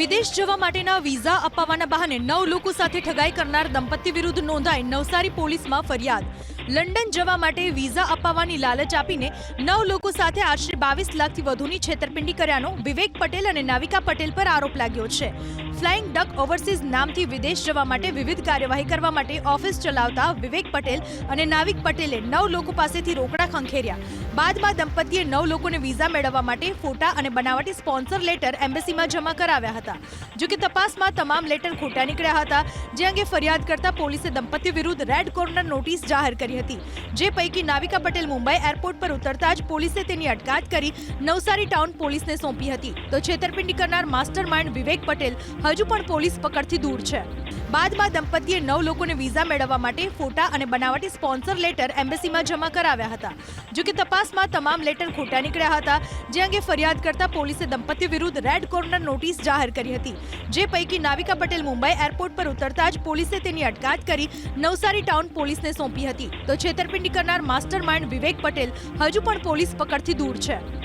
વિદેશ જવા માટેના વિઝા અપાવવાના બહાને નવ લોકો સાથે ઠગાઈ કરનાર દંપતી વિરુદ્ધ નોંધાઈ નવસારી પોલીસમાં ફરિયાદ. લંડન જવા માટે વિઝા અપાવવાની લાલચ આપીને નવ લોકો સાથે આશરે બાવીસ લાખથી વધુની છેતરપિંડી કર્યાનો વિવેક પટેલ અને નાવિકા પટેલ પર આરોપ લાગ્યો છે. ફ્લાઇંગ ડક ઓવરસીઝ નામથી વિદેશ જવા માટે વિવિધ કાર્યવાહી કરવા માટે ઓફિસ ચલાવતા વિવેક પટેલ અને નાવિક પટેલે નવ લોકો પાસેથી રોકડા ખંખેર્યા. બાદમાં દંપતીએ નવ લોકોને વિઝા મેળવવા માટે ફોટા અને બનાવટી સ્પોન્સર લેટર એમ્બેસીમાં જમા કરાવ્યા હતા. જો કે તપાસમાં તમામ લેટર ખોટા નીકળ્યા હતા, જે અંગે ફરિયાદ કરતા પોલીસે દંપતી વિરુદ્ધ રેડ કોર્નર નોટિસ જાહેર કરી હતી. જે પૈકી નાવિકા પટેલ મુંબઈ એરપોર્ટ પર ઉતરતા જ પોલીસે તેની અટકાયત કરી નવસારી ટાઉન પોલીસને સોંપી હતી. તો છેતરપિંડી કરનાર માસ્ટર માઇન્ડ વિવેક પટેલ હજુ પણ પોલીસ પકડથી દૂર છે. બાદમાં દંપતીએ નવ લોકોને વિઝા મેળવવા માટે ફોટા અને બનાવટી સ્પોન્સર લેટર એમ્બેસીમાં જમા કરાવ્યા હતા. જો કે તપાસમાં તમામ લેટર ખોટા નીકળ્યા હતા, જે અંગે ફરિયાદ કરતા પોલીસે દંપતી વિરુદ્ધ રેડ કોર્નર નોટિસ જાહેર કરી હતી. જે પૈકી નાવિકા પટેલ મુંબઈ એરપોર્ટ પર ઉતરતા જ પોલીસે તેની અટકાયત કરી નવસારી ટાઉન પોલીસને સોંપી હતી. તો છેતરપિંડી કરનાર માસ્ટર માઇન્ડ વિવેક પટેલ હજુ પણ પોલીસ પકડથી દૂર છે.